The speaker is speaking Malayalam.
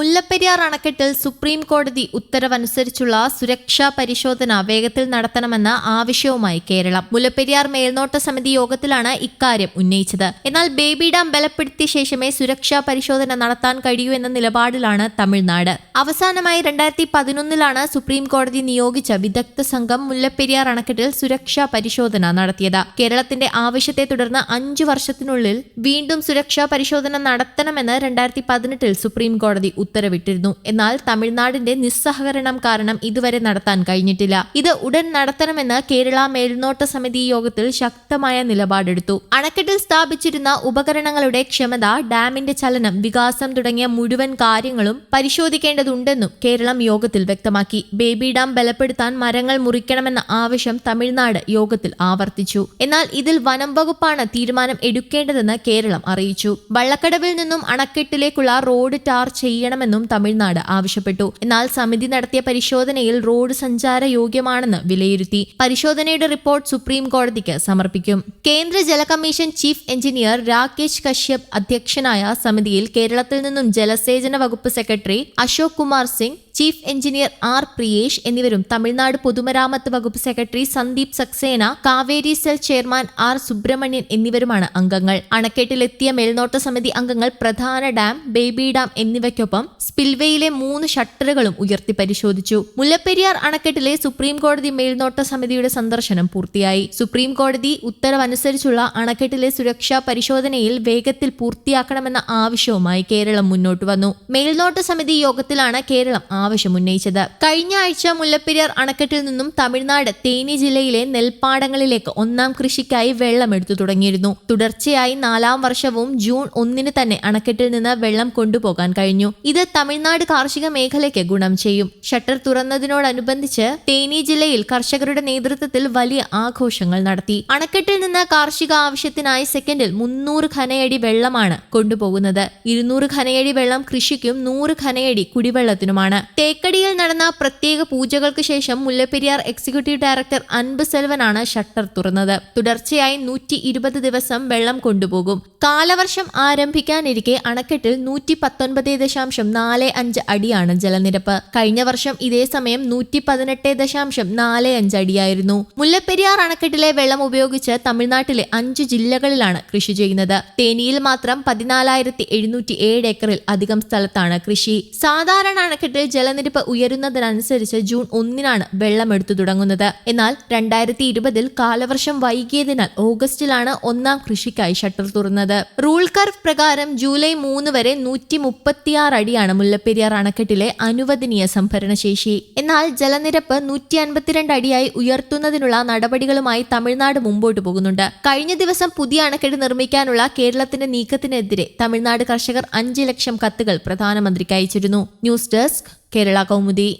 മുല്ലപ്പെരിയാർ അണക്കെട്ടിൽ സുപ്രീം കോടതി ഉത്തരവനുസരിച്ചുള്ള സുരക്ഷാ പരിശോധന വേഗത്തിൽ നടത്തണമെന്ന ആവശ്യവുമായി കേരളം. മുല്ലപ്പെരിയാർ മേൽനോട്ട സമിതി യോഗത്തിലാണ് ഇക്കാര്യം ഉന്നയിച്ചത്. എന്നാൽ ബേബി ഡാം ബലപ്പെടുത്തിയ ശേഷമേ സുരക്ഷാ പരിശോധന നടത്താൻ കഴിയൂ എന്ന നിലപാടിലാണ് തമിഴ്നാട്. അവസാനമായി രണ്ടായിരത്തി പതിനൊന്നിലാണ് സുപ്രീം കോടതി നിയോഗിച്ച വിദഗ്ധ സംഘം മുല്ലപ്പെരിയാർ അണക്കെട്ടിൽ സുരക്ഷാ പരിശോധന നടത്തിയത്. കേരളത്തിന്റെ ആവശ്യത്തെ തുടർന്ന് അഞ്ചു വർഷത്തിനുള്ളിൽ വീണ്ടും സുരക്ഷാ പരിശോധന നടത്തണമെന്ന് രണ്ടായിരത്തി പതിനെട്ടിൽ സുപ്രീം കോടതി ഉത്തരവിട്ടിരുന്നു. എന്നാൽ തമിഴ്നാടിന്റെ നിസ്സഹകരണം കാരണം ഇതുവരെ നടത്താൻ കഴിഞ്ഞിട്ടില്ല. ഇത് ഉടൻ നടത്തണമെന്ന് കേരള മേൽനോട്ട സമിതി യോഗത്തിൽ ശക്തമായ നിലപാടെടുത്തു. അണക്കെട്ടിൽ സ്ഥാപിച്ചിരുന്ന ഉപകരണങ്ങളുടെ ക്ഷമത ഡാമിന്റെ ചലനം വികാസം തുടങ്ങിയ മുഴുവൻ കാര്യങ്ങളും പരിശോധിക്കേണ്ടതുണ്ടെന്നും കേരളം യോഗത്തിൽ വ്യക്തമാക്കി. ബേബി ഡാം ബലപ്പെടുത്താൻ മരങ്ങൾ മുറിക്കണമെന്ന ആവശ്യം തമിഴ്നാട് യോഗത്തിൽ ആവർത്തിച്ചു. എന്നാൽ ഇതിൽ വനം വകുപ്പാണ് തീരുമാനം എടുക്കേണ്ടതെന്ന് കേരളം അറിയിച്ചു. വള്ളക്കടവിൽ നിന്നും അണക്കെട്ടിലേക്കുള്ള റോഡ് ടാർ ചെയ്യണമെന്നും തമിഴ്നാട് ആവശ്യപ്പെട്ടു. എന്നാൽ സമിതി നടത്തിയ പരിശോധനയിൽ റോഡ് സഞ്ചാര യോഗ്യമാണെന്ന് വിലയിരുത്തി. പരിശോധനയുടെ റിപ്പോർട്ട് സുപ്രീം കോടതിക്ക് സമർപ്പിക്കും. കേന്ദ്ര ജല commission chief engineer Rakesh Kashyap അധ്യക്ഷനായ സമിതിയിൽ കേരളത്തിൽ നിന്നും ജലസേചന വകുപ്പ് secretary Ashok Kumar Singh chief engineer R Priyesh എന്നിവരും തമിഴ്നാട് പൊതുമരാമത്ത് വകുപ്പ് secretary Sandeep Saxena Kaveri cell chairman R Subramanian എന്നിവരുമാണ് അംഗങ്ങൾ. അണക്കെട്ടിലെത്തിയ മേൽനോട്ട സമിതി അംഗങ്ങൾ പ്രധാന ഡാം ബേബി ഡാം എന്നിവയ്ക്കൊപ്പം സ്പിൽവേയിലെ മൂന്ന് ഷട്ടറുകളും ഉയർത്തി പരിശോധിച്ചു. മുല്ലപ്പെരിയാർ അണക്കെട്ടിലെ സുപ്രീം കോടതി മേൽനോട്ട സമിതിയുടെ സന്ദർശനം പൂർത്തിയായി. സുപ്രീം കോടതി ഉത്തരവനുസരിച്ചുള്ള അണക്കെട്ടിലെ സുരക്ഷാ പരിശോധനയിൽ വേഗത്തിൽ പൂർത്തിയാക്കണമെന്ന ആവശ്യവുമായി കേരളം മുന്നോട്ട് വന്നു. മേൽനോട്ട സമിതി യോഗത്തിലാണ് കേരളം ആവശ്യം ഉന്നയിച്ചത്. കഴിഞ്ഞ ആഴ്ച മുല്ലപ്പെരിയാർ അണക്കെട്ടിൽ നിന്നും തമിഴ്നാട് തേനി ജില്ലയിലെ നെൽപ്പാടങ്ങളിലേക്ക് ഒന്നാം കൃഷിക്കായി വെള്ളമെടുത്തു തുടങ്ങിയിരുന്നു. തുടർച്ചയായി നാലാം വർഷവും ജൂൺ ഒന്നിന് തന്നെ അണക്കെട്ടിൽ നിന്ന് വെള്ളം കൊണ്ടുപോകാൻ കഴിഞ്ഞു. ഇത് തമിഴ്നാട് കാർഷിക മേഖലയ്ക്ക് ഗുണം ചെയ്യും. ഷട്ടർ തുറന്നതിനോടനുബന്ധിച്ച് തേനി ജില്ലയിൽ കർഷകരുടെ നേതൃത്വത്തിൽ വലിയ ആഘോഷങ്ങൾ നടത്തി. അണക്കെട്ടിൽ നിന്ന് കാർഷിക ആവശ്യത്തിനായി സെക്കൻഡിൽ മുന്നൂറ് ഖനയടി വെള്ളമാണ് കൊണ്ടുപോകുന്നത്. ഇരുന്നൂറ് ഖനയടി വെള്ളം കൃഷിക്കും നൂറ് ഖനയടി കുടിവെള്ളത്തിനുമാണ്. തേക്കടിയിൽ നടന്ന പ്രത്യേക പൂജകൾക്ക് ശേഷം മുല്ലപ്പെരിയാർ എക്സിക്യൂട്ടീവ് ഡയറക്ടർ അൻപ് സെൽവനാണ് ഷട്ടർ തുറന്നത്. തുടർച്ചയായി നൂറ്റി ഇരുപത് ദിവസം വെള്ളം കൊണ്ടുപോകും. കാലവർഷം ആരംഭിക്കാനിരിക്കെ അണക്കെട്ടിൽ നൂറ്റി പത്തൊൻപത് ദശാംശം നാല് അഞ്ച് അടിയാണ് ജലനിരപ്പ്. കഴിഞ്ഞ വർഷം ഇതേ സമയം നൂറ്റി പതിനെട്ട് ദശാംശം നാല് അഞ്ച് അടിയായിരുന്നു. മുല്ലപ്പെരിയാർ അണക്കെട്ടിലെ വെള്ളം ഉപയോഗിച്ച് തമിഴ്നാട്ടിലെ അഞ്ച് ജില്ലകളിലാണ് കൃഷി ചെയ്യുന്നത്. തേനിയിൽ മാത്രം പതിനാലായിരത്തി എഴുന്നൂറ്റി ഏഴ് ഏക്കറിൽ അധികം സ്ഥലത്താണ് കൃഷി. സാധാരണ അണക്കെട്ടിൽ ജലനിരപ്പ് ഉയരുന്നതിനനുസരിച്ച് ജൂൺ ഒന്നിനാണ് വെള്ളം എടുത്തു തുടങ്ങുന്നത്. എന്നാൽ രണ്ടായിരത്തി ഇരുപതിൽ കാലവർഷം വൈകിയതിനാൽ ഓഗസ്റ്റിലാണ് ഒന്നാം കൃഷിക്കായി ഷട്ടർ തുറന്നത്. റൂൾ കർഫ് പ്രകാരം ജൂലൈ മൂന്ന് വരെ നൂറ്റി മുപ്പത്തിയാറ് അടിയാണ് മുല്ലപ്പെരിയാർ അണക്കെട്ടിലെ അനുവദനീയ സംഭരണശേഷി. എന്നാൽ ജലനിരപ്പ് നൂറ്റി അൻപത്തിരണ്ട് അടിയായി ഉയർത്തുന്നതിനുള്ള നടപടികളുമായി തമിഴ്നാട് മുമ്പോട്ട് പോകുന്നുണ്ട്. കഴിഞ്ഞ ദിവസം പുതിയ അണക്കെട്ട് നിർമ്മിക്കാനുള്ള കേരളത്തിന്റെ നീക്കത്തിനെതിരെ തമിഴ്നാട് കർഷകർ അഞ്ച് ലക്ഷം കത്തുകൾ പ്രധാനമന്ത്രിക്ക് അയച്ചിരുന്നു. News desk Kerala Kaumudi.